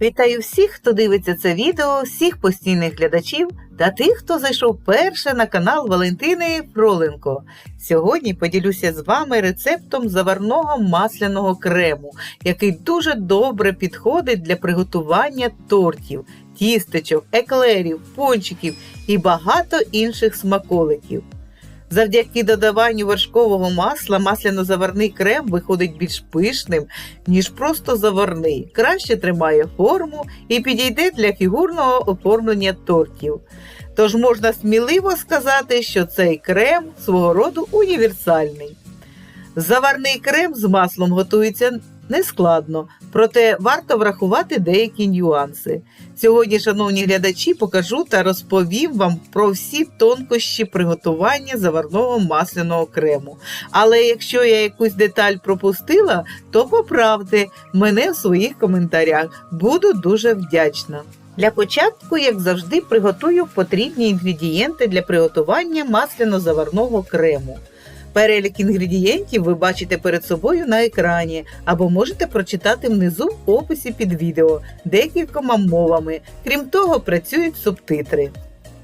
Вітаю всіх, хто дивиться це відео, всіх постійних глядачів та тих, хто зайшов перше на канал Валентини Фроленко. Сьогодні поділюся з вами рецептом заварного масляного крему, який дуже добре підходить для приготування тортів, тістечок, еклерів, пончиків і багато інших смаколиків. Завдяки додаванню вершкового масла масляно-заварний крем виходить більш пишним, ніж просто заварний. Краще тримає форму і підійде для фігурного оформлення тортів. Тож можна сміливо сказати, що цей крем свого роду універсальний. Заварний крем з маслом готується нескладно, проте варто врахувати деякі нюанси. Сьогодні, шановні глядачі, покажу та розповім вам про всі тонкощі приготування заварного масляного крему. Але якщо я якусь деталь пропустила, то поправте мене в своїх коментарях. Буду дуже вдячна. Для початку, як завжди, приготую потрібні інгредієнти для приготування масляно-заварного крему. Перелік інгредієнтів ви бачите перед собою на екрані або можете прочитати внизу в описі під відео декількома мовами. Крім того, працюють субтитри.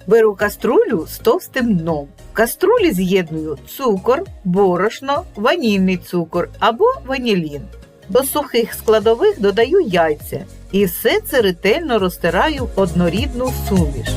Беру каструлю з товстим дном. В каструлі з'єдную цукор, борошно, ванільний цукор або ванілін. До сухих складових додаю яйця і все це ретельно розтираю в однорідну суміш.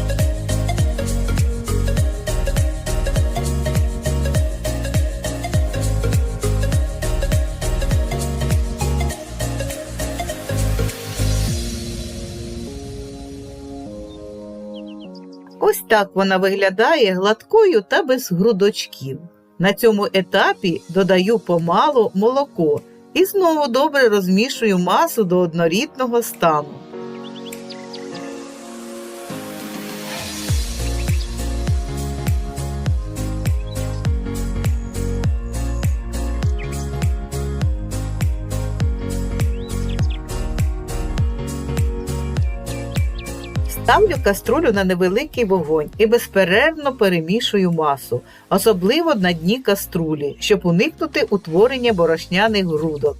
Так вона виглядає гладкою та без грудочків. На цьому етапі додаю помалу молоко і знову добре розмішую масу до однорідного стану. Ставлю каструлю на невеликий вогонь і безперервно перемішую масу, особливо на дні каструлі, щоб уникнути утворення борошняних грудок.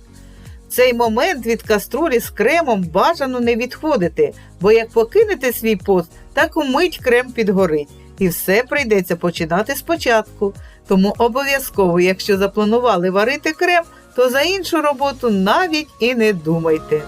В цей момент від каструлі з кремом бажано не відходити, бо як покинете свій пост, так умить крем підгорить, і все прийдеться починати спочатку. Тому обов'язково, якщо запланували варити крем, то за іншу роботу навіть і не думайте.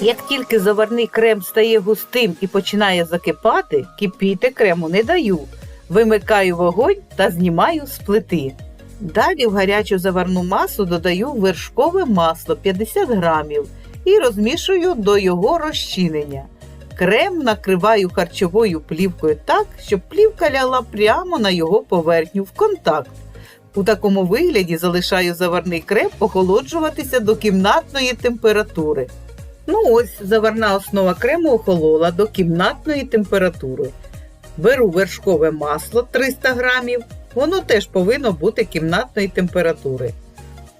Як тільки заварний крем стає густим і починає закипати, кипіти крему не даю. Вимикаю вогонь та знімаю з плити. Далі в гарячу заварну масу додаю вершкове масло 50 грамів і розмішую до його розчинення. Крем накриваю харчовою плівкою так, щоб плівка ляла прямо на його поверхню в контакт. У такому вигляді залишаю заварний крем охолоджуватися до кімнатної температури. Ну ось заварна основа крему охолола до кімнатної температури. Беру вершкове масло 300 грамів, воно теж повинно бути кімнатної температури.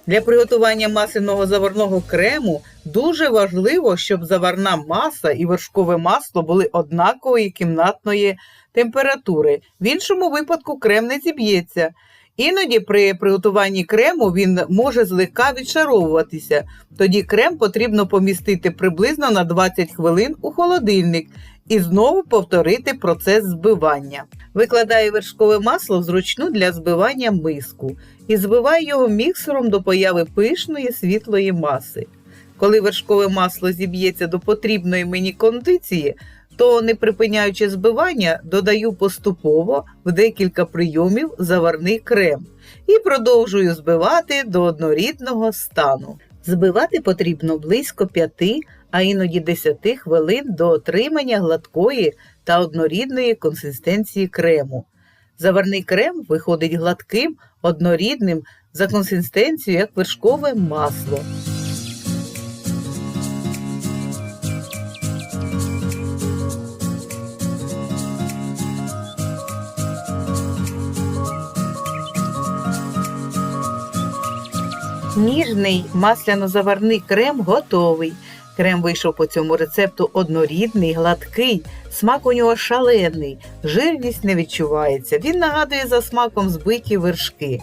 Для приготування масляного заварного крему дуже важливо, щоб заварна маса і вершкове масло були однакової кімнатної температури. В іншому випадку крем не зіб'ється. Іноді при приготуванні крему він може злегка відшаровуватися. Тоді крем потрібно помістити приблизно на 20 хвилин у холодильник і знову повторити процес збивання. Викладаю вершкове масло в зручну для збивання миску і збиваю його міксером до появи пишної світлої маси. Коли вершкове масло зіб'ється до потрібної мені кондиції, то, не припиняючи збивання, додаю поступово в декілька прийомів заварний крем і продовжую збивати до однорідного стану. Збивати потрібно близько 5, а іноді 10 хвилин до отримання гладкої та однорідної консистенції крему. Заварний крем виходить гладким, однорідним за консистенцією як вершкове масло. Ніжний масляно-заварний крем готовий. Крем вийшов по цьому рецепту однорідний, гладкий, смак у нього шалений, жирність не відчувається. Він нагадує за смаком збиті вершки.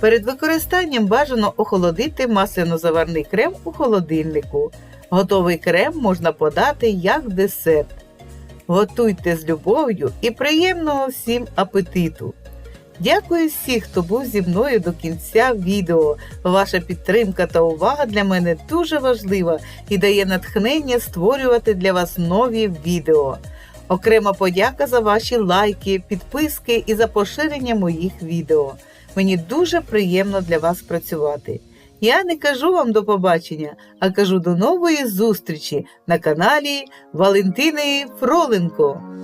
Перед використанням бажано охолодити масляно-заварний крем у холодильнику. Готовий крем можна подати як десерт. Готуйте з любов'ю і приємного всім апетиту! Дякую всіх, хто був зі мною до кінця відео. Ваша підтримка та увага для мене дуже важлива і дає натхнення створювати для вас нові відео. Окрема подяка за ваші лайки, підписки і за поширення моїх відео. Мені дуже приємно для вас працювати. Я не кажу вам до побачення, а кажу до нової зустрічі на каналі Валентини Фроленко.